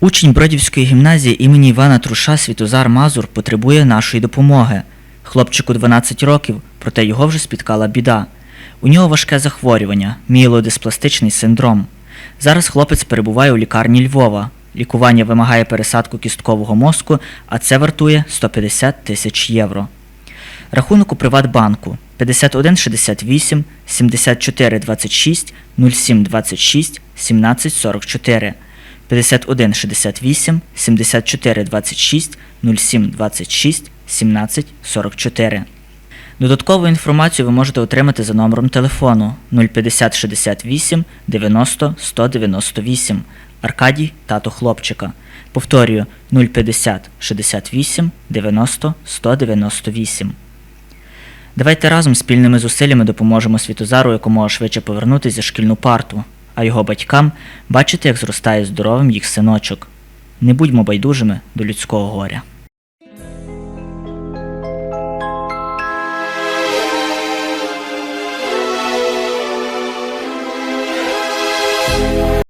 Учень Бродівської гімназії імені Івана Труша Світозар Мазур потребує нашої допомоги. Хлопчику 12 років, проте його вже спіткала біда. У нього важке захворювання мієлодиспластичний синдром. Зараз хлопець перебуває у лікарні Львова. Лікування вимагає пересадку кісткового мозку, а це вартує 150 тисяч євро. Рахунок у Приватбанку 5168 7426 0726 1744 5168 7426 0726 1744. Додаткову інформацію ви можете отримати за номером телефону 050 68 90 198 Аркадій тато хлопчика. Повторюю 050 68 90 198. Давайте разом спільними зусиллями допоможемо Світозару якомога швидше повернутися за шкільну парту, а його батькам бачити, як зростає здоровим їх синочок. Не будьмо байдужими до людського горя.